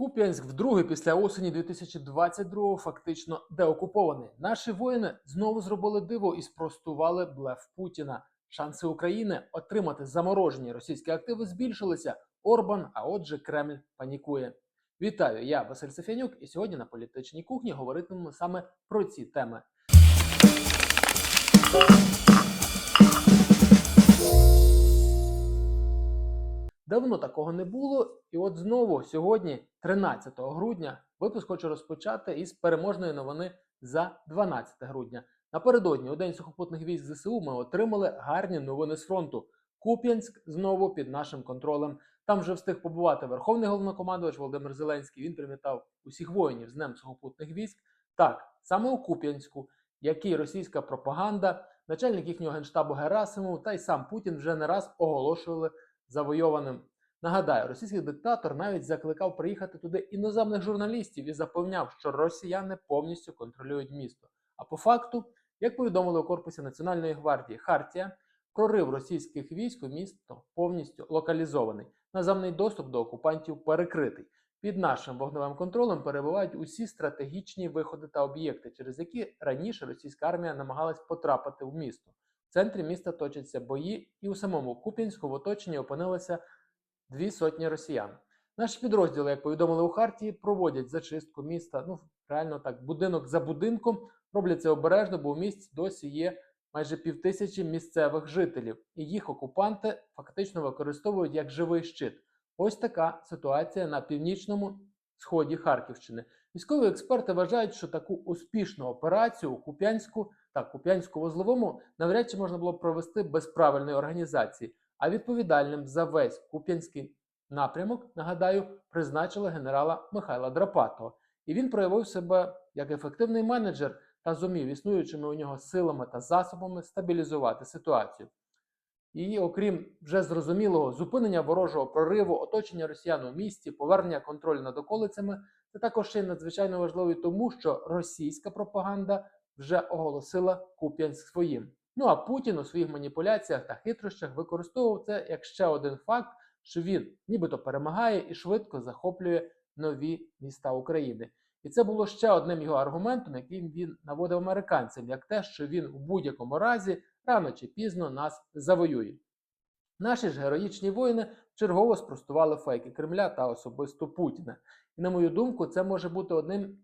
Куп'янськ вдруге після осені 2022-го фактично деокупований. Наші воїни знову зробили диво і спростували блеф Путіна. Шанси України отримати заморожені російські активи збільшилися. Орбан, а отже, Кремль панікує. Вітаю, я Василь Сефянюк, і сьогодні на політичній кухні говоритимемо саме про ці теми. Давно такого не було, і от знову сьогодні, 13 грудня, випуск хочу розпочати із переможної новини за 12 грудня. Напередодні у день сухопутних військ ЗСУ ми отримали гарні новини з фронту. Куп'янськ знову під нашим контролем. Там вже встиг побувати верховний головнокомандувач Володимир Зеленський. Він привітав усіх воїнів з Днем сухопутних військ. Так, саме у Куп'янську, який російська пропаганда, начальник їхнього генштабу Герасимов та й сам Путін вже не раз оголошували завойованим. Нагадаю, російський диктатор навіть закликав приїхати туди іноземних журналістів і запевняв, що росіяни повністю контролюють місто. А по факту, як повідомили у корпусі Національної гвардії Хартія, прорив російських військ у місто повністю локалізований. Наземний доступ до окупантів перекритий. Під нашим вогневим контролем перебувають усі стратегічні виходи та об'єкти, через які раніше російська армія намагалась потрапити в місто. В центрі міста точаться бої, і у самому Куп'янську в оточенні опинилися дві сотні росіян. Наші підрозділи, як повідомили у Хартії, проводять зачистку міста. Ну, реально так, будинок за будинком. Роблять це обережно, бо у місті досі є майже півтисячі місцевих жителів, і їх окупанти фактично використовують як живий щит. Ось така ситуація на північному сході Харківщини. Військові експерти вважають, що таку успішну операцію у Куп'янську та Куп'янську-Вузловому навряд чи можна було провести без правильної організації. А відповідальним за весь Куп'янський напрямок, нагадаю, призначили генерала Михайла Драпатого. І він проявив себе як ефективний менеджер та зумів існуючими у нього силами та засобами стабілізувати ситуацію. І окрім вже зрозумілого зупинення ворожого прориву, оточення росіян у місті, повернення контролю над околицями, це також ще й надзвичайно важливо тому, що російська пропаганда вже оголосила Куп'янськ своїм. Ну а Путін у своїх маніпуляціях та хитрощах використовував це як ще один факт, що він нібито перемагає і швидко захоплює нові міста України. І це було ще одним його аргументом, яким він наводив американцям, як те, що він у будь-якому разі рано чи пізно нас завоює. Наші ж героїчні воїни чергово спростували фейки Кремля та особисто Путіна. І на мою думку, це може бути одним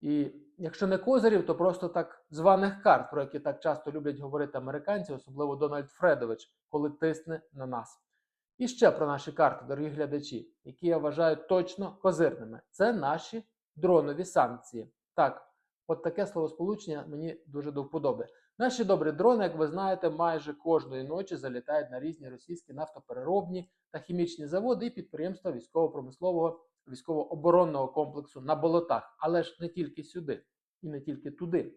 і якщо не козирів, то просто так званих карт, про які так часто люблять говорити американці, особливо Дональд Фредович, коли тисне на нас. І ще про наші карти, дорогі глядачі, які я вважаю точно козирними. Це наші дронові санкції. Так, от таке словосполучення мені дуже до вподоби. Наші добрі дрони, як ви знаєте, майже кожної ночі залітають на різні російські нафтопереробні та хімічні заводи і підприємства військово-промислового військово-оборонного комплексу на болотах, але ж не тільки сюди і не тільки туди.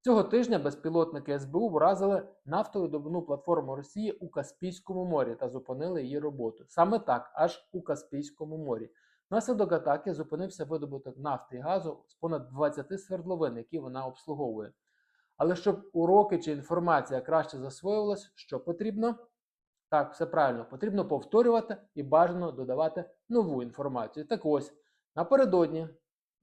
Цього тижня безпілотники СБУ вразили нафтовидобувну платформу Росії у Каспійському морі та зупинили її роботу. Саме так, аж у Каспійському морі. Внаслідок атаки зупинився видобуток нафти і газу з понад 20 свердловин, які вона обслуговує. Але щоб уроки чи інформація краще засвоювалась, що потрібно? Так, все правильно, потрібно повторювати і бажано додавати нову інформацію. Так ось, напередодні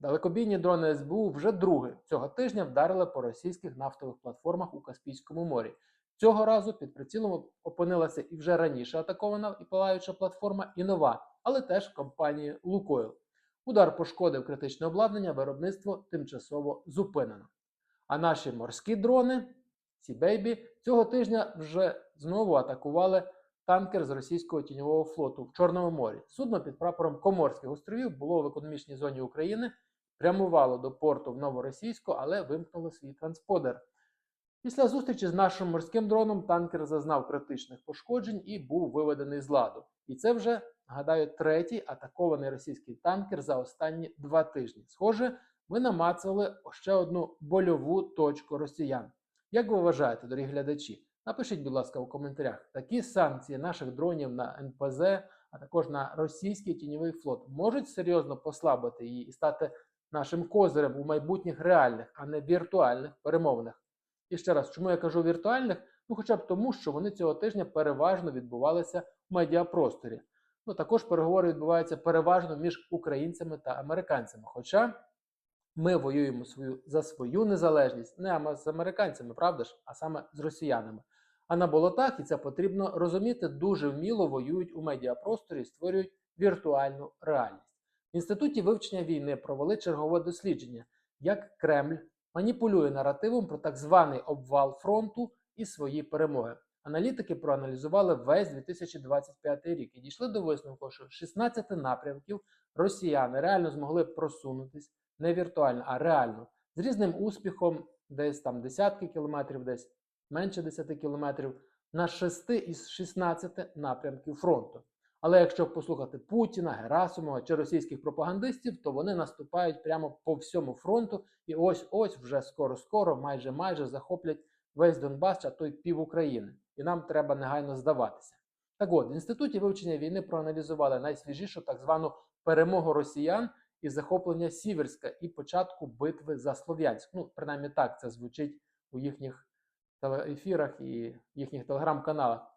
далекобійні дрони СБУ вже друге цього тижня вдарили по російських нафтових платформах у Каспійському морі. Цього разу під прицілом опинилася і вже раніше атакована і палаюча платформа, і нова, але теж компанії Лукойл. Удар пошкодив критичне обладнання, виробництво тимчасово зупинено. А наші морські дрони, ці бейбі, цього тижня вже знову атакували танкер з російського тіньового флоту в Чорному морі. Судно під прапором Коморських островів було в економічній зоні України, прямувало до порту в Новоросійську, але вимкнуло свій трансподер. Після зустрічі з нашим морським дроном танкер зазнав критичних пошкоджень і був виведений з ладу. І це вже, нагадаю, третій атакований російський танкер за останні два тижні. Схоже, ми намацали ще одну больову точку росіян. Як ви вважаєте, дорогі глядачі? Напишіть, будь ласка, у коментарях. Такі санкції наших дронів на НПЗ, а також на російський тіньовий флот можуть серйозно послабити її і стати нашим козирем у майбутніх реальних, а не віртуальних перемовинах. І ще раз, чому я кажу віртуальних? Ну, хоча б тому, що вони цього тижня переважно відбувалися в медіапросторі. Ну також переговори відбуваються переважно між українцями та американцями. Хоча ми воюємо свою за свою незалежність не з американцями, правда ж, а саме з росіянами. А на болотах, і це потрібно розуміти, дуже вміло воюють у медіапросторі і створюють віртуальну реальність. В інституті вивчення війни провели чергове дослідження, як Кремль маніпулює наративом про так званий обвал фронту і свої перемоги. Аналітики проаналізували весь 2025 рік і дійшли до висновку, що 16 напрямків росіяни реально змогли просунутись не віртуально, а реально з різним успіхом, десь там десятки кілометрів, десь менше 10 кілометрів, на 6 із 16 напрямків фронту. Але якщо послухати Путіна, Герасимова чи російських пропагандистів, то вони наступають прямо по всьому фронту, і ось ось вже скоро-скоро, майже майже захоплять весь Донбас, а то й пів України. І нам треба негайно здаватися. Так от, в інституті вивчення війни проаналізували найсвіжішу так звану перемогу росіян і захоплення Сіверська і початку битви за Слов'янськ. Ну, принаймні так це звучить у їхніх телеефірах і їхніх телеграм-каналах.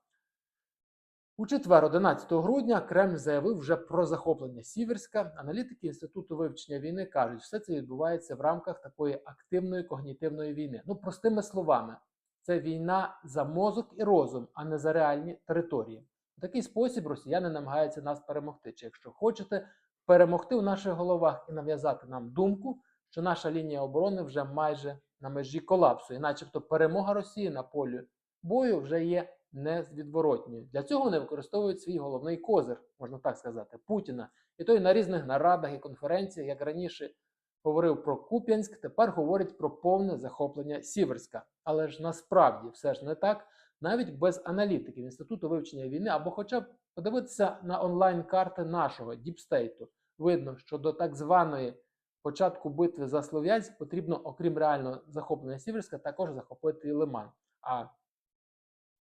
У четвер, 11 грудня, Кремль заявив вже про захоплення Сіверська. Аналітики Інституту вивчення війни кажуть, що все це відбувається в рамках такої активної когнітивної війни. Ну, простими словами, це війна за мозок і розум, а не за реальні території. У такий спосіб росіяни намагаються нас перемогти. Чи якщо хочете, перемогти в наших головах і нав'язати нам думку, що наша лінія оборони вже майже на межі колапсу, і начебто перемога Росії на полі бою вже є невідворотньою. Для цього вони використовують свій головний козир, можна так сказати, Путіна. І той на різних нарадах і конференціях, як раніше говорив про Куп'янськ, тепер говорить про повне захоплення Сіверська. Але ж насправді все ж не так, навіть без аналітиків Інституту вивчення війни, або хоча б подивитися на онлайн-карти нашого діпстейту. Видно, що до так званої початку битви за Слов'янськ потрібно, окрім реального захоплення Сіверська, також захопити Лиман. А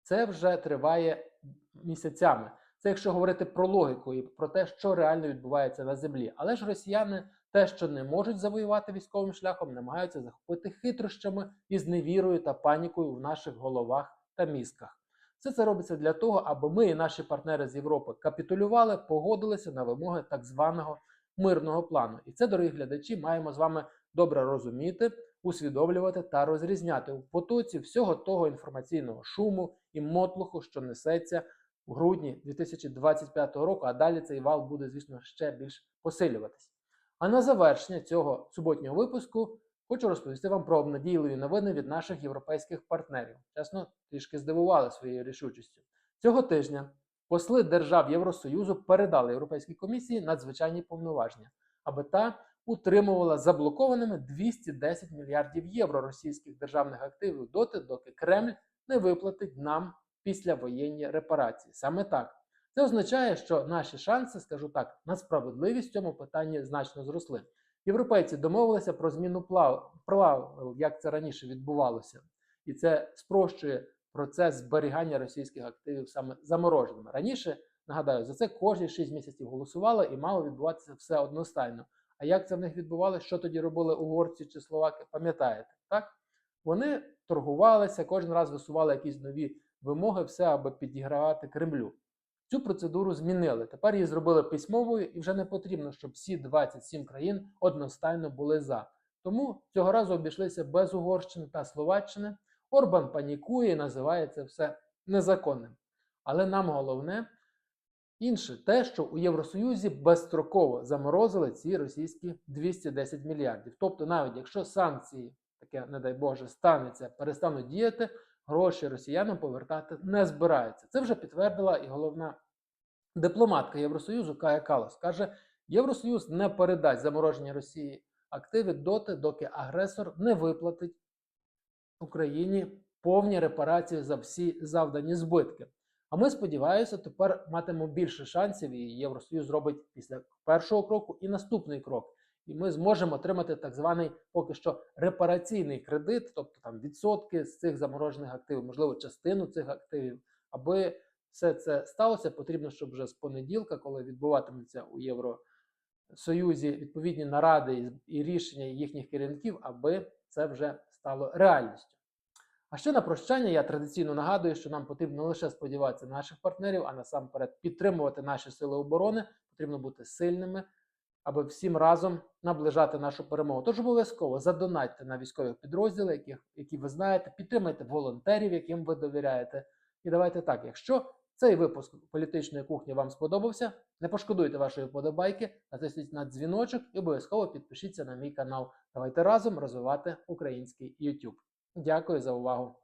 це вже триває місяцями. Це якщо говорити про логіку і про те, що реально відбувається на землі. Але ж росіяни те, що не можуть завоювати військовим шляхом, намагаються захопити хитрощами і з невірою та панікою в наших головах та мізках. Все це робиться для того, аби ми і наші партнери з Європи капітулювали, погодилися на вимоги так званого мирного плану. І це, дорогі глядачі, маємо з вами добре розуміти, усвідомлювати та розрізняти у потоці всього того інформаційного шуму і мотлуху, що несеться в грудні 2025 року, а далі цей вал буде, звісно, ще більш посилюватись. А на завершення цього суботнього випуску хочу розповісти вам про обнадійливі новини від наших європейських партнерів. Чесно, трішки здивували своєю рішучістю. Цього тижня посли держав Євросоюзу передали Європейській комісії надзвичайні повноваження, аби та утримувала заблокованими 210 мільярдів євро російських державних активів доти, доки Кремль не виплатить нам післявоєнні репарації. Саме так. Це означає, що наші шанси, скажу так, на справедливість в цьому питанні значно зросли. Європейці домовилися про зміну правил, як це раніше відбувалося, і це спрощує процес зберігання російських активів саме замороженими. Раніше нагадаю, за це кожні 6 місяців голосували і мало відбуватися все одностайно. А як це в них відбувалося? Що тоді робили угорці чи словаки? Пам'ятаєте, так? Вони торгувалися, кожен раз висували якісь нові вимоги, все аби підігравати Кремлю. Цю процедуру змінили. Тепер її зробили письмовою, і вже не потрібно, щоб всі 27 країн одностайно були за. Тому цього разу обійшлися без Угорщини та Словаччини. Орбан панікує і називає це все незаконним. Але нам головне інше те, що у Євросоюзі безстроково заморозили ці російські 210 мільярдів. Тобто, навіть якщо санкції, таке, не дай Боже, станеться, перестануть діяти, гроші росіянам повертати не збираються. Це вже підтвердила і головна дипломатка Євросоюзу Кая Калас. Каже, Євросоюз не передасть замороження Росії активи доти, доки агресор не виплатить Україні повні репарації за всі завдані збитки. А ми сподіваємося, тепер матимемо більше шансів, і Євросоюз зробить після першого кроку і наступний крок. І ми зможемо отримати так званий поки що репараційний кредит, тобто там відсотки з цих заморожених активів, можливо, частину цих активів. Аби все це сталося, потрібно, щоб вже з понеділка, коли відбуватиметься у Євросоюзі відповідні наради і- рішення їхніх керівників, аби це вже стало реальністю. А ще на прощання я традиційно нагадую, що нам потрібно не лише сподіватися на наших партнерів, а насамперед підтримувати наші сили оборони. Потрібно бути сильними, аби всім разом наближати нашу перемогу. Тож обов'язково задонатьте на військові підрозділи, яких, які ви знаєте, підтримайте волонтерів, яким ви довіряєте. І давайте так, якщо цей випуск політичної кухні вам сподобався, не пошкодуйте вашої подобайки, натисніть на дзвіночок і обов'язково підпишіться на мій канал. Давайте разом розвивати український YouTube. Дякую за увагу.